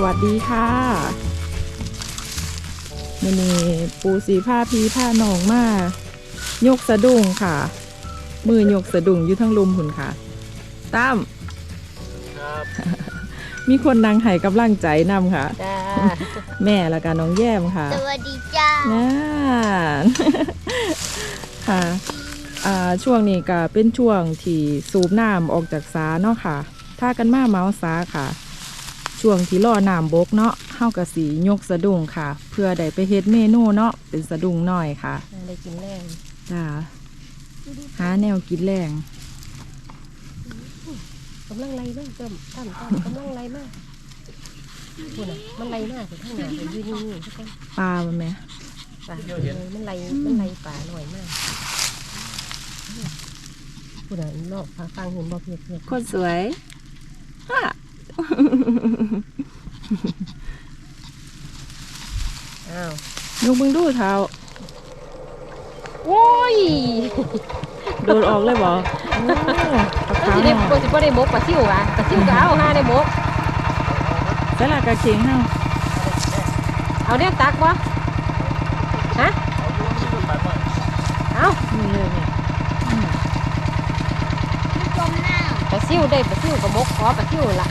านหน้าผ้าสุขสวัสดีค่ะมินีปูสีผ้าพีผ้าหนองมายกสะดุ้งค่ะ มือยกสะดุ้งอยู่ทั้งลุมหุ่นค่ะตั้มครับมีคนนางไห้กำลังใจนำค่ะจ้าแม่และกันน้องแย้มค่ะ สวัสดีจ้าน่าค่ะอ่าช่วงนี้ก็เป็นช่วงที่สูบน้ำออกจากสาเนาะค่ะ ถ้ากันมาเมาสาค่ะ ช่วงที่รอน้ำบกเนาะเฮากะสียกสะดุ้งค่ะ เพื่อได้ไปเฮ็ดเมนูเนาะเป็นสะดุ้งน้อยค่ะได้กินแรงจ้าหาแนวกินแรงกำลังไล่มากเติมตั้มตั้มกำลังไล่มากพูดน่ะมันไล่มากถึงข้างหน้าเป็นยืนนี่นี่ทุกคนปลาบ่แม่ป่าเออมันไล่มันไล่ป่าหน่อยมากพูดน่ะนอกฟังเห็นบ่เพียรเพียรคนสวยฮ่า อ้าวยกมึงดูเท้าโอ้ยโดนออกเลยบ่โอ้ปลาก็ขาวสิหได้น่อยบ่สิบ่ได้มกปลาซิวอะปลาซิวก็เอาห้าได้มกใส่ละกะเคียงเฮาเอาเนี่ยตักบ่ฮะเอานี่เลยเนี่ยปลาซิวได้ปลาซิวก็มกขอปลาซิวละ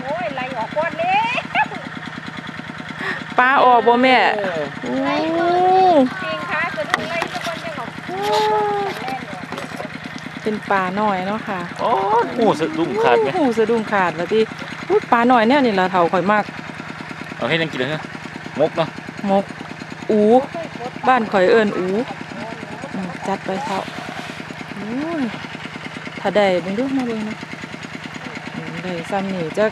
โอ้ยไล่ออกก่อนเลย ปลาออก บ่แม่โอ้จริงค่ะจะดูไล่ตะกอนยังออกเป็นปลาหน่อยเนาะค่ะโอ้หูสะดุ้งขาดไหมหูสะดุ้งขาดแล้วที่พูดปลาหน่อยเนี่ยนี่ละเท่าข่อยมาก เอาให้นั่งกินเลยนะมกเนาะมก อู บ้านข่อยเอิ้นอูอืมจัดไปเท่าโอ้ยถ้าได้เบิ่งดูมาเบิ่งนะอืมได้ซ้ำนี่จัก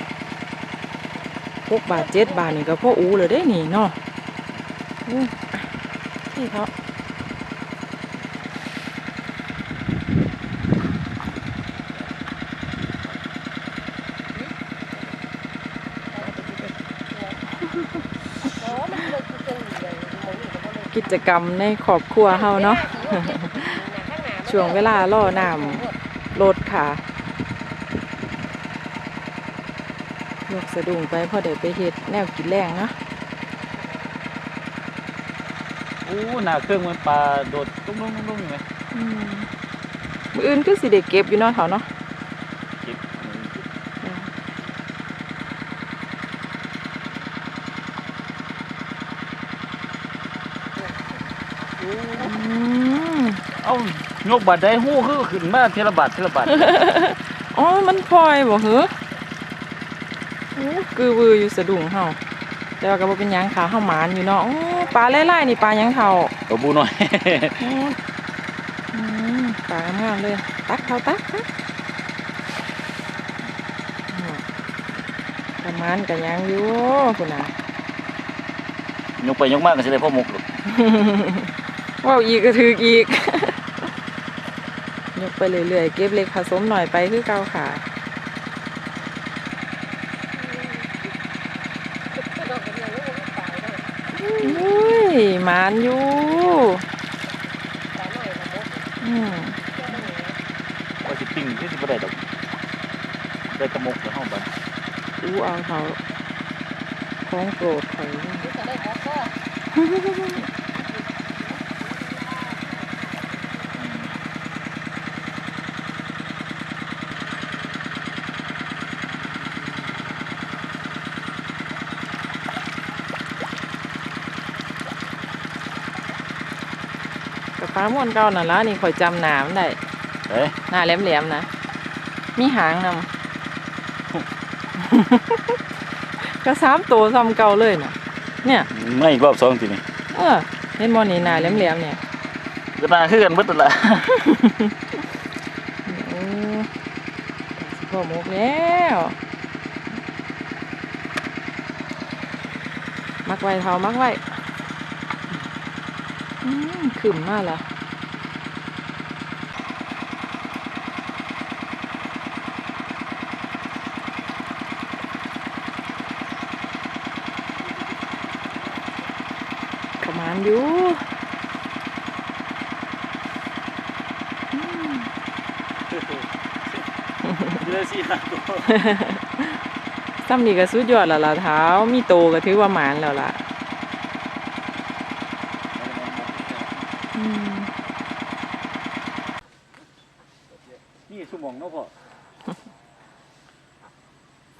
หกบาทเจ็ดบาทนี่ก็พออูเลยได้นี่เนาะพี่เท่ากิจกรรมในครอบครัวเฮาเนาะช่วงเวลาล่อน้ำรถค่ะ ยกสะดุ้งไปพอได้ไปเฮ็ดแนวกินแรงเนาะโอ้หน้าเครื่องมันปลาโดดตุ้งตุ้งตุ้งตุ้งอยู่ไหมอืมมื้ออื่นคือสิได้เก็บอยู่เนาะเถาเนาะเก็บอืมเอายกบาดได้หูคือขึ้นมาเทละบาทเทละบาทอ๋อ มันพลอยบ่เหรอโอ้ กือวืออยู่สะดุ้งเฮาแต่ว่าก็บ่เป็นหยังขาเฮาหมานอยู่เนาะอ๋อปลาไล่ๆนี่ปลาหยังเฒ่าตัวบูหน่อยอืมอืมปลางามๆเลย ตักเขาตักตักอืมประมาณกันยังอยู่คุณน่ะ ยกไปยกมากก็จะได้พ่อมกหรอกว้าวอีกก็ถืออีก ยกไปเรื่อยๆ เก็บเล็กผสมหน่อยไปคือเก่าค่ะอุ้ยหมานอยู่ อืมว่าสิปิ้งที่สิบ่ได้ดอกได้แตะมกแต่ห้องบันอู้เอาเขาของโปรดเขาเลยกับฟ้า ม่วนเก่านั่นละนี่ข่อยจำหนามนได้เอ้ยหน้าแหลมๆนะมีหางนำ ก็สามตัวซ้ำเก่าเลยนะเนี่ยไม่อีกรอบสองทีนี่เออเห็นบอนี่หน้าแหลมๆเนี่ยก็น่าคือกันเบิดนั่นละโอ้สิพ่อหมกแล้วมักไว้เท่ามักไว้อืมขึ้นมาละ มานอยู่อืมเลือสิครับซ้ำนี่ก็สุดยอดแล้วล่ะเท้ามีโตก็ถือว่าหมานแล้วล่ะอืมนี่สมองเนาะพ่อ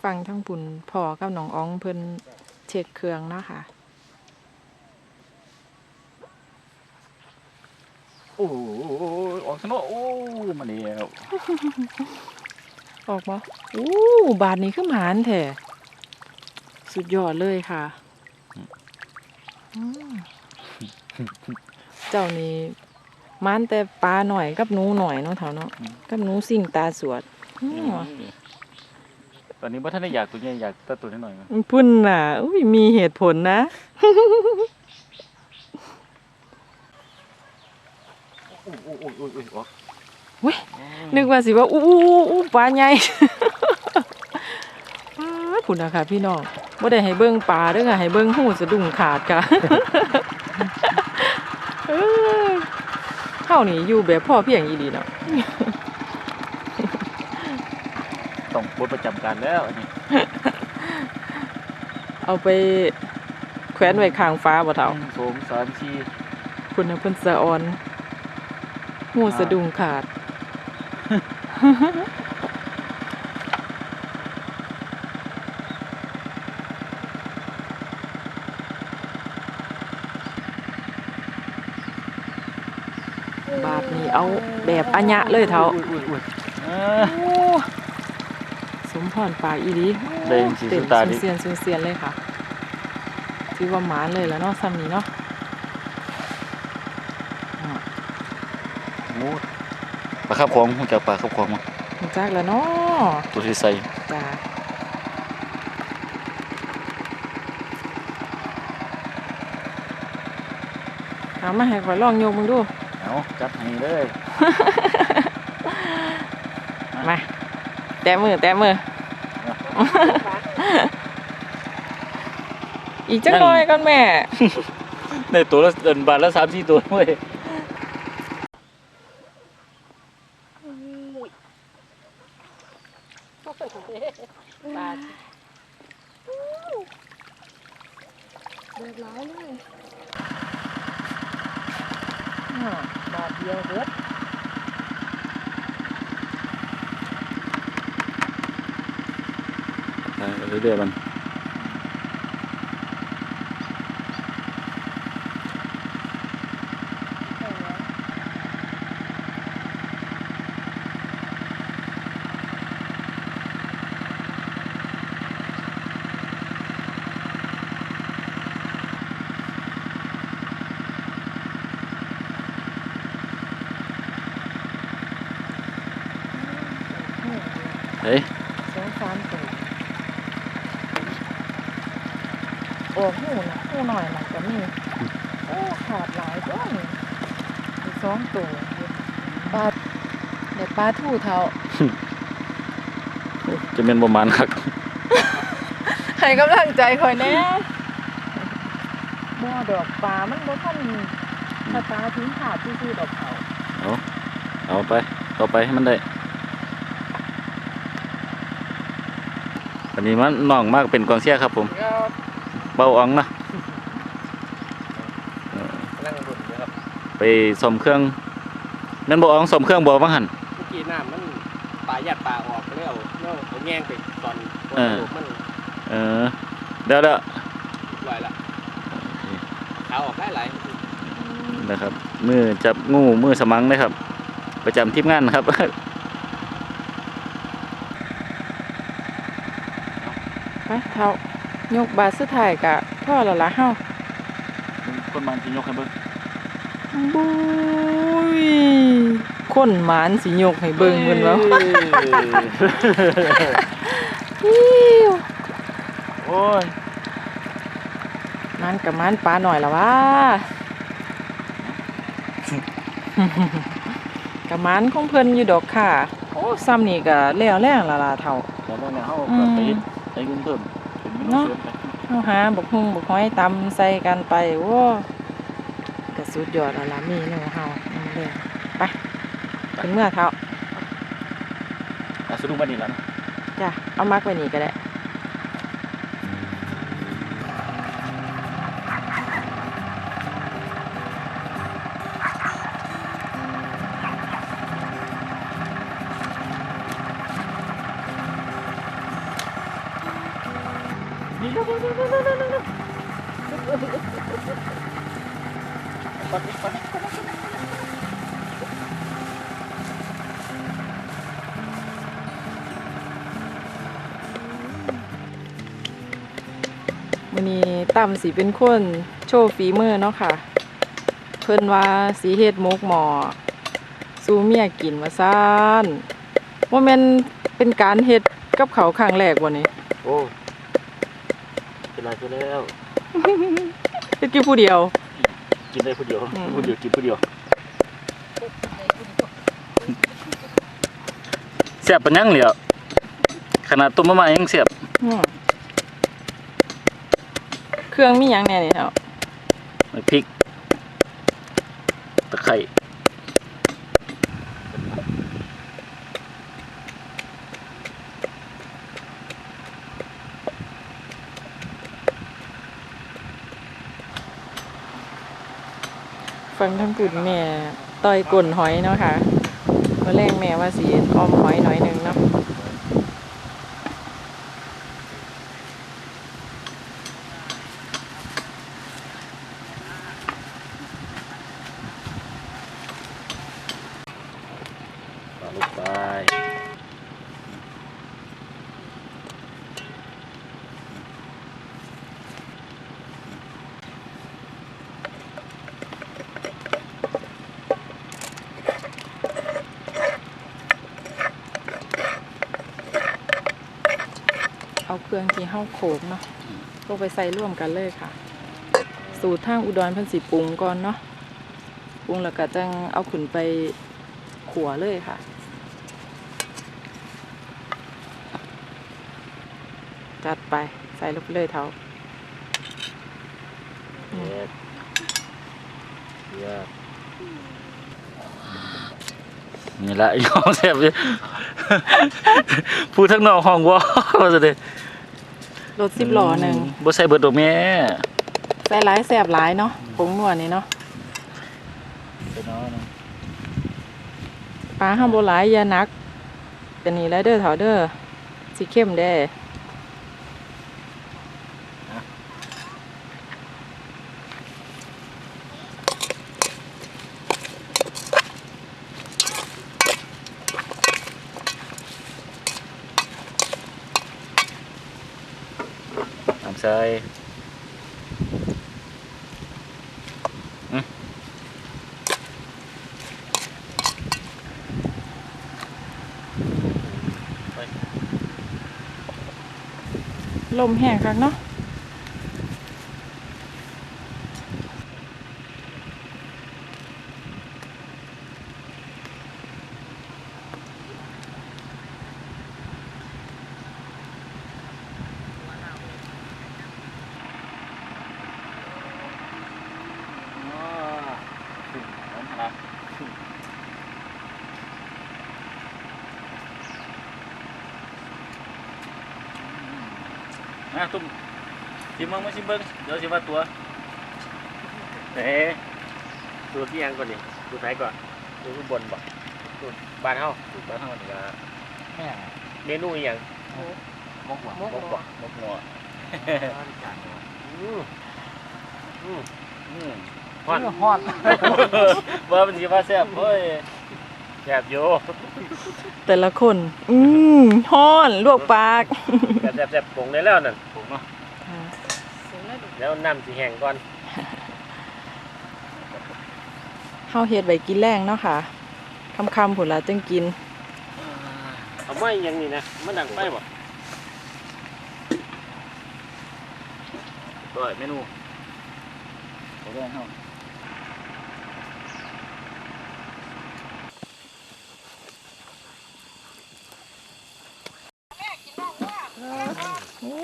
ฟังทั้งปุ่นพ่อกับน้องอ้องเพิ่นเช็คเครื่องเนาะค่ะ โอ้โห ออกซะเนาะโอ้มาแล้วออกบ่อู้บาทนี้คือหมานแท้สุดยอดเลยค่ะอืมเจ้านี่หมานแต่ปลาหน่อยกับหนูหน่อยเนาะเถาเนาะกับหนูสิ่งตาสวดอื้อตอนนี้ว่าท่านได้อยากตัวใหญ่อยากแตัตัวน้อยๆมั้ยพุ่นน่ะอุ้ยมีเหตุผลนะ อ้โอ้ยนึกว่าสิว่าอู้อู้ปลาใหญ่ปลาพุ่นะค่ะพี่น้องบ่ได้ให้เบิ่งปลาเด้อค่ะให้เบิ่งหูสะดุ้งขาดค่ะเอ้านี่อยู่แบบพ่อเพียงอีหลีเนาะต้องบทประจำการแล้วอันนี้เอาไปแขวนไว้ข้างฟ้าบ่เฒ่าสองสามสี่พุ่นะเพิ่นสะออน หูสะดุ้งขาด บาทนี้เอาแบบอัญญะเลยเฒ่าอุ้ยอุ้ยอุ้ยอ่าโอ้สมพรปากอีหลีได้จริงๆเต็มสุดตาดิเสียนสุดเสียนเลยค่ะถือว่าหมานเลยแล้วเนาะซ้ำนี้เนาะอะ โอ้ ปลาคาบของหูจักปลาคาบของมั้งรู้จักแล้วเนาะตัวที่ใส่จ้าเอามาให้ข่อยลองโยกมึงดู เอาจัดให้เลยมาแตะมือแตะมือ อีกจังหน่อยก่อนแม่ได้ตัวละเดินบาทละสามสี่ตัวเว้ย บาดเดือดร้ายเลย อ่าบาทเดียวเบิด ไปเรื่อยๆมัน เฮ้ย สองสามตัวโอ้หูนะหูหน่ อยมันก็มีโอ้ขาดหลายตัวนี่มีสองตัวปลาเดี๋ยวปลาทู่เท่าจะเป็นประมาณคักให้กำลังใจคอยแน่บ่ดอกปลามันบ่ทันถ้าปลาทิ้งขาดซื่อๆดอกเขาเอาไปต่อไปให้มันได้วันนี้มันน้องมากเป็นกองเชียร์ครับผมเบาอ่องนะเออ นั่งรุ่นนะครับ ไปสมเครื่องนั่นเบาอ่องสมเครื่องบ่ว่าหันเมื่อกี้น้ำมันปลายัดปลาออกแล้วแล้วเอาแง่งไปตอนตอนเออลูกมันเออเดี๋ยวเดี๋ยวลอยละขาออกได้หลายนะครับมือจับงูมือสมังนะครับ ประจำทีมงานนะครับไปเท่ายกบาทสุดท้ายกะพ่อและละเฮาคนมันจะยกให้เบิ่ง บุ้ยคนหมานสิยกให้เบิ่งเพิ่นว่าฮิวโอ้ยมันกับมันปลาหน่อยละวะกับมันของเพิ่นอยู่ดอกค่ะ โอ้ซ้ำนี่ก็แล้วแรงละล่ะเท่าแล้วเนี่ยเฮาอืก็มไปเฮ็ดใส่เงินเพิ่มเป็นเมนูเนาะเสริมไปเฮาหาบักฮุงบักหอยตำใส่กันไปโอ้ สุดยอดแล้วล่ะเมนูเฮาน้ำแดงไปถึงเมื่อเท้าอะสรุปวันนี้แล้วนะจ้ะเอามักไว้นี่ก็ได้ มื้อนี้ตั้มสิเป็นคนโชว์ฝีมือเนาะค่ะ เพิ่นว่าสิเฮ็ดหมกหมอสู่เมียกินว่าซ่านว่าแม่นเป็นการเฮ็ดกับเขาวครั้งแรกบ่นี่โอ้ เป็นไรไปแล้ว เฮ็ดกี่ผู้เดียว กินได้ผู้เดียวอืมผู้เดียวกินผู้เดียวเสียบปัญญังเหลียวขนาดต้มมะม่ายังเสียบอืมเครื่องมีหยังแหน่นี่เฮาพริก ตะไคร้ ฟังทั้งปุ่นแม่ต่อยกลนหอยเนาะค่ะมื้อแรกแม่ว่าสีออมหอยหน่อยหนึงเนาะ ต่อลงไป เอาเครื่องที่เฮาโขลกเนาะลงไปใส่ร่วมกันเลยค่ะ สูตรทางอุดรเพันสิปรุงก่อนเนาะปรุงแล้วก็จังเอาขึ้นไปขัวเลยค่ะจัดไปใส่ลงไปเลยเท้าเด็ดเยี่ยมนี่ละยอมเสียบเลยพูดทั้งนอกห้องว่าว่าจะได้ รถสิบล้อหนึ่งบ่ใส่เบิดดอกแม่ใส่หลายแสบหลายเนาะผงนวดนี่เนาะใส่น้อยนะปลาห้ามโบหลายอยานักเป็นนี่แล้วเด้อเถาเด้อสีเข้มเด้ ใส่ลมแห้งคักเนาะ นะตุ้มชิมเบิ้งมาชิมเบิ้งเดี๋ยวสิว่าตัวเอ๊ะสูตรที่ยังก่อนนี่สูตรไหนก่อนสูตรข้างบนบ่สูตรบ้านเฮาถูกแล้วทั้งหมดนี่ละแม่เมนูอีหยังมกหัวมกหัวมกหัวอืมอืมอืม ฮอดฮอดว่ามันสิว่าแซ่บเฮ้ยแซ่บอยู่แต่ละคน อืมฮ้อนลวกปากแซ่บแซ่บแซ่บปรุงได้แล้วนั่นผมเนาะแล้วน้ำสิแห้งก่อนเฮาเฮ็ดไว้กินแรงเนาะค่ะค่ำๆผุนละจึงกินเอาไม้ยังนี่นะมันดังไปบ่ตัวเมนูตัวแรกเฮา โอ้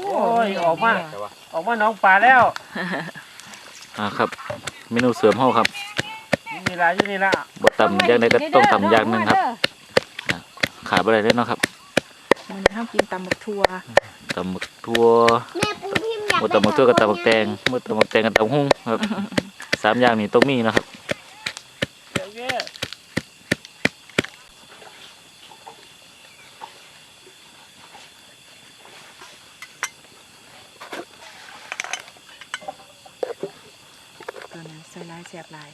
ยออกมาออกมาน้องปลาแล้วอ่าครับ เมนูเสริมเฮาครับนี่ละอยู่นี่ละบ่ตำอย่างใดก็ต้องตำอย่างหนึงครับขาดบ่ได้เลยเนาะครับมันนี้ห้ามกินตำบักทั่วตำบักทั่วแม่ปูพิมพ์อยากบ่ตำบักทั่วกับตำบักแตงบ่ตำบักแตงกับตำหุ่งครับสามอย่างนี้ต้องมีนะครับ เดี๋ยวแย่ ตัวนั้น ใส่ลายแสบลาย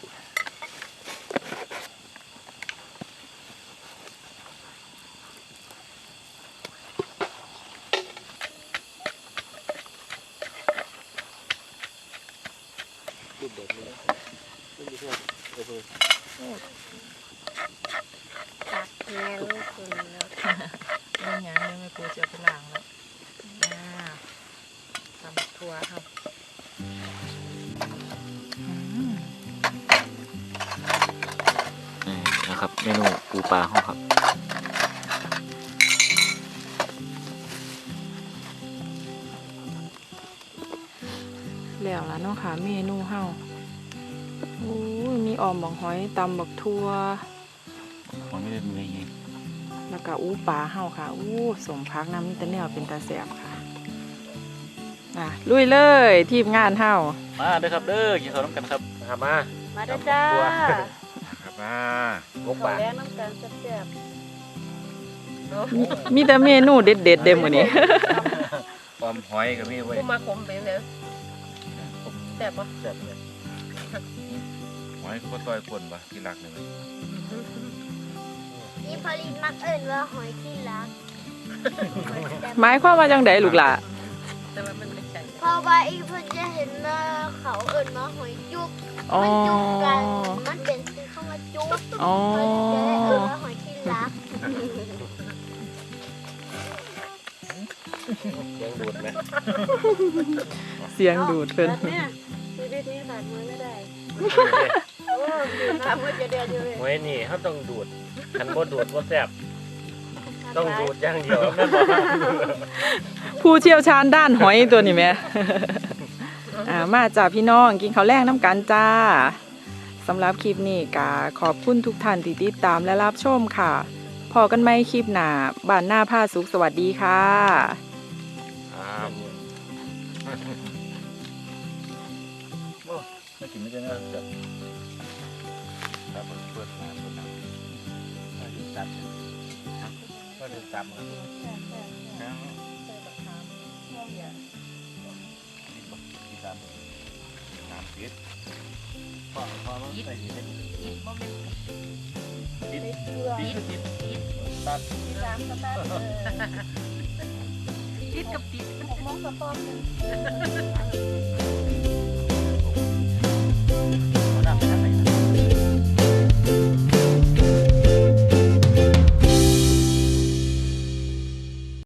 นี่นะครับเมนูปูปลาห้องครับ แล้วล่ะเนาะค่ะเมนูเฮาโอ้ยมีออมบักหอยตำบักทั่วมันไม่ได้มีไงแล้วก็อู้ปลาเฮาค่ะอู้สมพักน้ำมีแต่แนวเป็นตาแสบค่ะอะลุยเลยทีมงานเฮามาเด้อครับเด้อกินข้าวน้ำกันครับมามามาเด้อจ้า ครับมา ลกปลาแรงน้ำกันแซ่บมีแต่เมนูเด็ดๆเด็มวันนี้ความหอยก็มีๆไว้ผู้มาขมไปเลยแซ่บปะแซ่บเลยหอยข้าวซอยคนปะที่รักเลยนี่พอลินมักเอิญว่าหอยที่รักหมายความว่าจังไดลูกหล่ะแต่ว่ามันไม่ใช่เพราะว่าอีเพิ่นจะเห็นว่าเขาเอิญว่าหอยจุกอ๋อมันจุกกันมันเป็น ชื่อคำว่าจุกอ๋อพอลินจะได้เอิญว่าหอยที่รักยังดูดไหมเสียงดูดเพิ่นเนี่ยชีวิตนี้ขาดมือไม่ได้โอ้ดื่มน้ำมันจะเดือดอยู่เลยหอยนี่เขาต้องดูดคันบ่ดูดบ่แซ่บต้องดูดอย่างเดียวผู้เชี่ยวชาญด้านหอยตัวนี้แหม่อ่ามาจ้าพี่น้องกินข้าวแรงน้ำกันจ้า สำหรับคลิปนี้กาขอบคุณทุกท่านที่ติดตามและรับชมค่ะพอกันไหมคลิปหน้าบ้านหน้าผ้าสุขสวัสดีค่ะครับไม่กินไม่ได้นะแซ่บครับเปิดร้านเปิดร้านมาดูตับมาดูตับครับครับที่ตับน้ำ ปิดพอพอมันใส่ดีได้ติดติดติดตับติดกับติดมองสะพอน